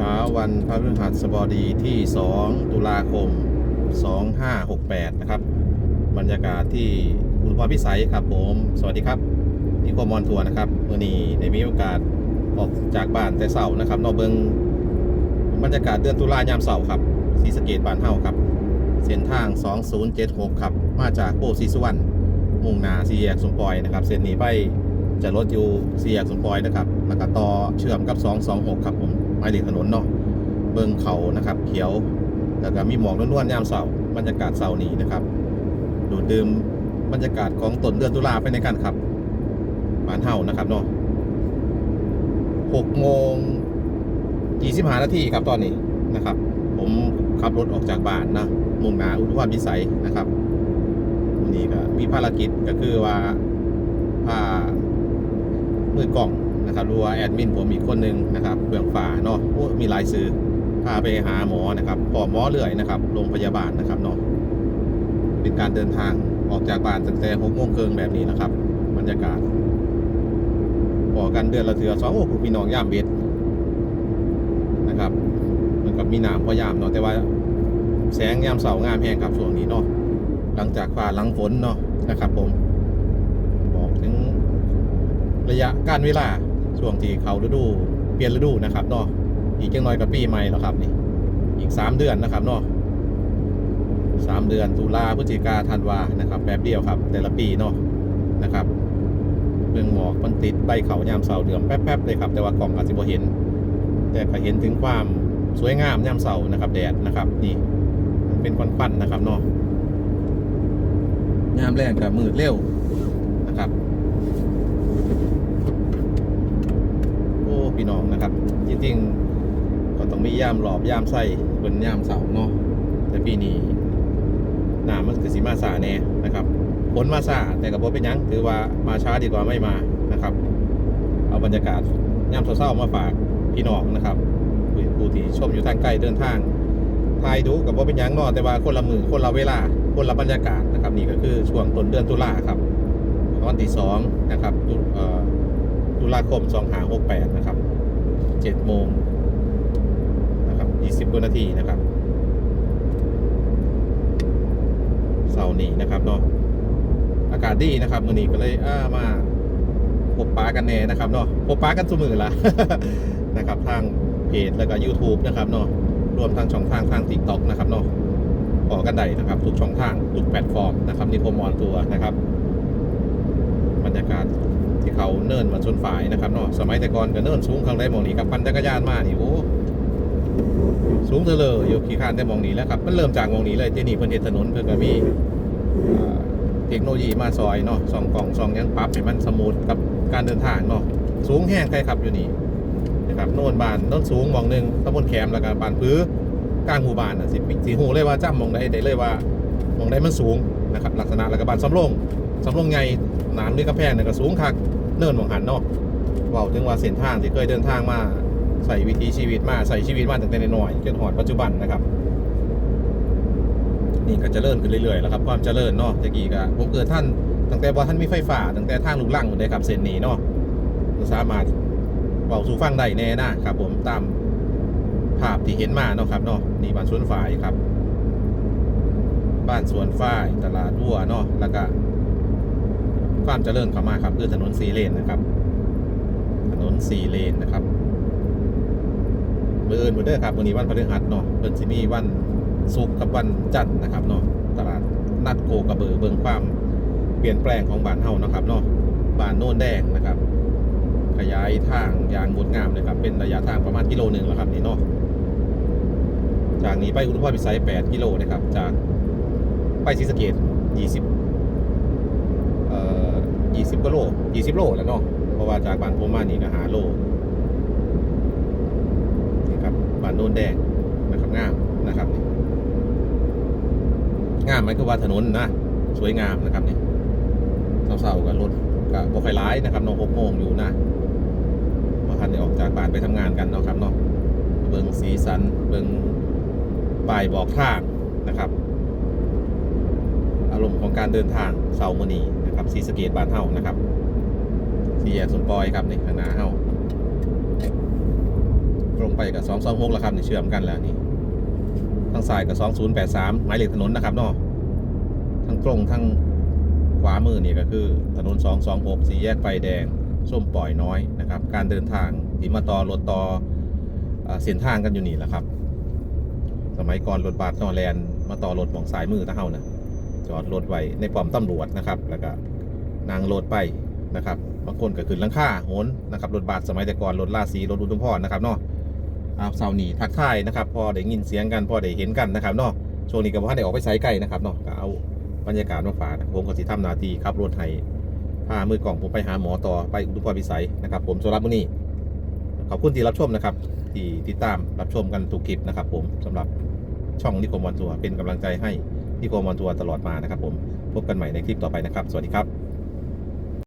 ช้าวันพฤหัสบดีที่ 2 ตุลาคม 2568 นะครับ บรรยากาศที่อุทุมพรพิสัยครับผม สวัสดีครับนิโคมอนทัวร์นะครับเมื่อนี้ได้มีโอกาสออกจากบ้านแต่เสาร์นะครับนอกเบิงบรรยากาศเดือนตุลายามเสาร์ครับศรีสเกดบ้านเฮาครับ เส้นทาง 2076 ครับ มาจากโพธิสุวรรณมุ่งหนาสี่แยกสมปอยนะครับ เส้นนี้ไปจะรถอยู่สี่แยกสมปอยนะครับแล้วก็ต่อเชื่อมกับ 226 ครับผม หมายเลขถนนเนาะเบิงเขานะครับ เขียวแล้วก็มีหมอกนวลๆยามเสาร์บรรยากาศเสาร์นี้นะครับดูดื่มบรรยากาศของต้นเดือนตุลาไปในกันครับบ้านเฮานะครับเนาะ6โมง25นาทีครับตอนนี้นะครับ ผมขับรถออกจากบ้านนะมุ่งหน้าอุทุมพรพิสัยนะครับวันนี้ก็มีภารกิจก็คือว่าพามือกล่อง นะครับรู้ว่าแอดมินผมอีกคนหนึ่งนะครับเบื้องฝ่าเนาะมีหลายซื้อพาไปหาหมอนะครับพอหมอเลื่อยนะครับโรงพยาบาลนะครับเนาะเป็นการเดินทางออกจากบ้านตั้งแต่หกโมงเกิงแบบนี้นะครับ บรรยากาศพอกันเดือนละเถือสองโอ้พี่น้องย่ามเบ็ดนะครับมันกับมีหนามพอยามเนาะแต่ว่าแสงยามเสาร์งามแพงครับช่วงนี้เนาะหลังจากฟ้าหลังฝนเนาะนะครับผมบอกถึงระยะการเวลา ช่วงที่เขาฤดูเปลี่ยนฤดูนะครับเนาะอีกจังน้อยกับปีใหม่แล้วครับนี่อีกสามเดือนนะครับเนาะสามเดือนตุลาพฤศจิกาธันวานะครับแบบเดียวครับ แต่ละปีเนาะนะครับเบื้องหมอกมันติดใบเขายามเสาเดือมแป๊บๆเลยครับ แต่ว่ากล่องอาจจะบ่เห็น แต่ก็เห็นถึงความสวยงามยามเสานะครับแดดนะครับนี่มันเป็นควันๆนะครับเนาะยามแรกกับมืดเร็วนะครับ พี่น้องนะครับจริงๆก็ต้องมียามหลอบยามไส้บนยามเสาเนาะแต่ปีนี้น้ำมันคือสีมาสาแน่นะครับฝนมาสาแต่กับโบเป็นยังถือว่ามาช้าดีกว่าไม่มานะครับ เอาบรรยากาศยามเศร้าๆมาฝากพี่น้องนะครับผู้ที่ชมอยู่ทางไกล้เดินทางทายดูกับว่าเป็นยังเนอแต่ว่าคนละมือคนละเวลา คนละบรรยากาศนะครับนี่ก็คือช่วงต้นเดือนตุลาครับวันที่สองนะครับตุเอ่อตุลาคมสองหาหกแปดนะครับ เจ็ดโมงนะครับยี่สิบกว่านาทีนะครับเสาร์นี้นะครับเนาะอากาศดีนะครับมื้อนี้ก็เลยอ่ามาพบปากันแน่นะครับเนาะพบปากันสมือละนะครับทางเพจแล้วก็ YouTube นะครับเนาะรวมทางช่องทางทาง TikTok นะครับเนาะขอกันได้นะครับ ทุกช่องทางทุกแพลตฟอร์มนะครับนิโคมอนตัวนะครับ บรรยากาศ ที่เขาเนินมาชนฝายนะครับเนาะสมัยแต่ก่อนก็เนินสูงข้างได้มองนี้กับปั่นจักรยานมานี่โอ้สูงเธอเลยอยู่ขี่ข้านได้มองนี้แล้วครับมันเริ่มจากมองนี้เลยที่นี่เพิ่นเฮ็ดถนนเพิ่นก็มีเทคโนโลยีมาซอยเนาะสองกล่องสองยังปรับให้มันสมูทกับการเดินทางเนาะสูงแห้งใครขับอยู่นี่นะครับโน่นบานโน่นสูงมองหนึ่งตำบลแคมแล้วก็บานพื้กลางหมู่บ้านอะสิสีหูเลยว่าจ้ำมองได้ได้เลยว่ามองได้มันสูงนะครับลักษณะแล้วก็บานสำโรงสำโรงใหญ่หนามนี่กระแพงเนี่ยก็สูงคัก เนินหมองหันเนาะเว่าถึงว่าเส้นทางที่เคยเดินทางมาใส่วิถีชีวิตมาใส่ชีวิตมาตั้งแต่น้อยจนหอดปัจจุบันนะครับ นี่ก็จะเริญขึ้นเรื่อยๆแล้วครับความเจริญเนาะตะกี้ก็ผมเกิดท่านตั้งแต่บ่ท่านมีไฟฟ้าตั้งแต่ทางลูกลังหมดเลยครับเส้นนี้เนาะสามารถเบาสู่ฟังได้แน่นะครับ ผมตามภาพที่เห็นมาเนาะครับเนาะนี่บ้านสวนฝ่ายครับ บ้านสวนฝ่ายตลาดวัวเนาะแล้วก็ ความเจริญเข้ามาครับคือถนนสีเลนนะครับ ถนนสีเลนนะครับเบอร์เอิญหมดเด้อครับวันนี้วันพฤหัสเนาะเพิ่นสิมีวันศุกร์กับวันจันทร์นะครับเนาะตลาดนัดโคกระเบือเบิ่งความเปลี่ยนแปลงของบ้านเฮานะครับเนาะบ้านโน่นแดงนะครับ ขยายทางอย่างงดงามเลยครับเป็นระยะทางประมาณกิโลหนึ่งแล้วครับนี่เนาะจากนี้ไปอุทุมพรพิสัย8กิโลนะครับจากไปศรีสะเกด20 อ20กิโล20โลแล้วเนาะเพราะว่าจากบ้านผมมานี่ก็หาโลนี่ครับบ้านโน่นแดงนะครับงามนะครับงามไหมคือว่าถนนนะสวยงามนะครับนี่เศร้าๆกับรถกับบอไฟร้ายนะครับน้องหกโมงอยู่นะมาทันได้ออกจากบ้านไปทำงานกันเนาะครับเนาะเบิงสีสันเบิงป้ายบอกทางนะครับ อารมณ์ของการเดินทางเสาร์มอนี นะครับสีสเกตบ้านเฮานะครับสีแยกสมปอยครับนี่ขนาเฮาตรงไปกับ226แล้วครับนี่เชื่อมกันแล้วนี่ทางซ้ายกับ2083หมายเลขถนนนะครับเนาะทั้งตรงทั้งขวามือนี่ก็คือถนน226สี่แยกไฟแดงส้มปล่อยน้อยนะครับ การเดินทางที่มาต่อรถต่ออ่าเส้นทางกันอยู่นี่แหละครับ สมัยก่อนรถบัสนอแลนมาต่อรถมองสายมือตะเฮานะ จอดรถไว้ในป้อมตำรวจนะครับ แล้วก็นั่งรถไปนะครับบางคนก็ขึ้นลังคาโหนนะครับรถบัสสมัยแต่ก่อนรถลาสีรถอุดมพรนะครับเนาะอาเสาร์นี้ทักทายนะครับ พอได้ยินเสียงกันพอได้เห็นกันนะครับเนาะช่วงนี้ก็บ่ทันได้ออกไปไสไกลนะครับเนาะก็เอาบรรยากาศมาฝากนะผมก็สิทำหน้าที่ขับรถให้พามือกล่องผมไปหาหมอต่อไปอุดมพรพิสัยนะครับผมสำหรับมื้อนี้ขอบคุณที่รับชมนะครับ ที่ติดตามรับชมกันทุกคลิปนะครับ ผมสำหรับช่องนิคมวันทัวเป็นกำลังใจให้ ที่โกมอนทัวร์ตลอดมานะครับผมพบกันใหม่ในคลิปต่อไปนะครับ สวัสดีครับ